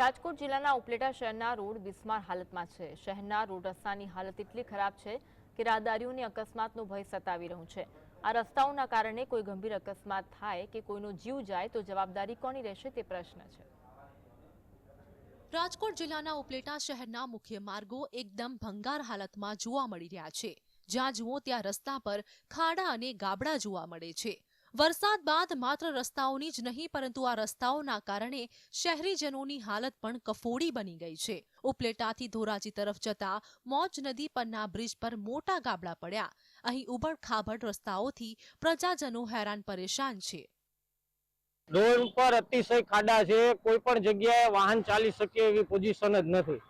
રાજકોટ જિલ્લાના ઉપલેટા શહેરના રોડ બિસ્માર હાલતમાં છે. શહેરના રોડ રસ્તાની હાલત એટલી ખરાબ છે કે રાહદારીઓને અકસ્માતનો ભય સતાવી રહ્યું છે. આ રસ્તાઓના કારણે કોઈ ગંભીર અકસ્માત થાય કે કોઈનો જીવ જાય તો જવાબદારી કોની રહેશે તે પ્રશ્ન છે. રાજકોટ જિલ્લાના ઉપલેટા શહેરના મુખ્ય માર્ગો એકદમ ભંગાર હાલતમાં જોવા મળી રહ્યા છે. જ્યાં જુઓ ત્યાં રસ્તા પર ખાડા અને ગાબડા જોવા મળે છે. વરસાદ બાદ માત્ર રસ્તાઓની જ નહીં, પરંતુ આ રસ્તાઓના કારણે શહેરીજનોની હાલત પણ કફોડી બની ગઈ છે. ઉપલેટાથી ધોરાજી તરફ જતા મોજ નદી પરના બ્રિજ પર મોટા ગાબડા પડ્યા. અહીં ઉબડ રસ્તાઓથી પ્રજાજનો હેરાન પરેશાન છે. રોડ ઉપર અતિશય ખાડા છે. કોઈ પણ જગ્યાએ વાહન ચાલી શકે એવી પોઝિશન જ નથી.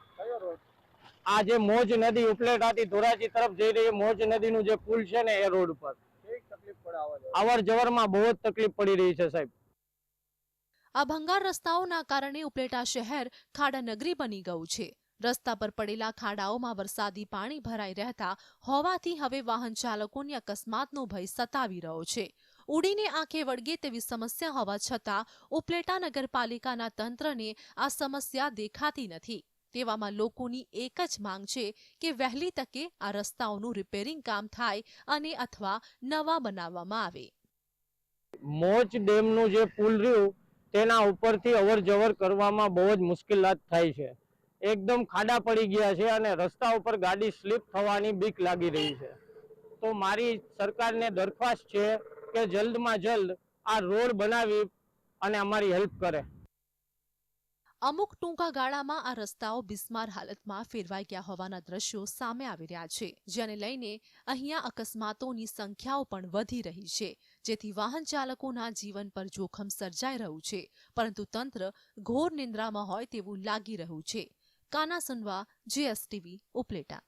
આ જે મોજ નદી ઉપલેટાથી ધોરાજી તરફ જઈ રહી મોજ નદીનું જે પુલ છે ને એ રોડ ઉપર. અવર જવરમાં બહુ જ તકલીફ પડી રહી છે સાહેબ. આ ભંગાર રસ્તાઓના કારણે ઉપલેટા શહેર ખાડા નગરી બની ગયું છે. રસ્તા પર પડેલા ખાડાઓમાં વરસાદી પાણી ભરાઈ રહેતા હોવાથી હવે વાહન ચાલકોને અકસ્માતનો ભય સતાવી રહ્યો છે. ઉડીને આંખે વળગે તેવી સમસ્યા હોવા છતાં ઉપલેટા નગરપાલિકાના તંત્રને આ સમસ્યા દેખાતી નથી. તેવામાં લોકોની એક જ માંગ છે કે વહેલી તકે આ રસ્તાઓનું રિપેરિંગ કામ થાય અને અથવા નવા બનાવવામાં આવે. મોજ ડેમનું જે પુલ રહ્યું, તેના ઉપરથી અવર કરવામાં બહુ જ મુશ્કેલાત થાય છે. એકદમ ખાડા પડી ગયા છે અને રસ્તા ઉપર ગાડી સ્લીપ થવાની બીક લાગી રહી છે. તો મારી સરકારને દરખાસ્ત છે કે જલ્દમાં જલ્દ આ રોડ બનાવી અને અમારી હેલ્પ કરે. અમુક ટૂંકા ગાળામાં આ રસ્તાઓ બિસ્માર હાલતમાં ફેરવાઈ ગયા હોવાના દ્રશ્યો સામે આવી રહ્યા છે, જેને લઈને અહીંયા અકસ્માતોની સંખ્યાઓ પણ વધી રહી છે. જેથી વાહન ચાલકોના જીવન પર જોખમ સર્જાઈ રહ્યું છે, પરંતુ તંત્ર ઘોર નિંદ્રામાં હોય તેવું લાગી રહ્યું છે. કાના સુનવા જીએસટીવી, ઉપલેટા.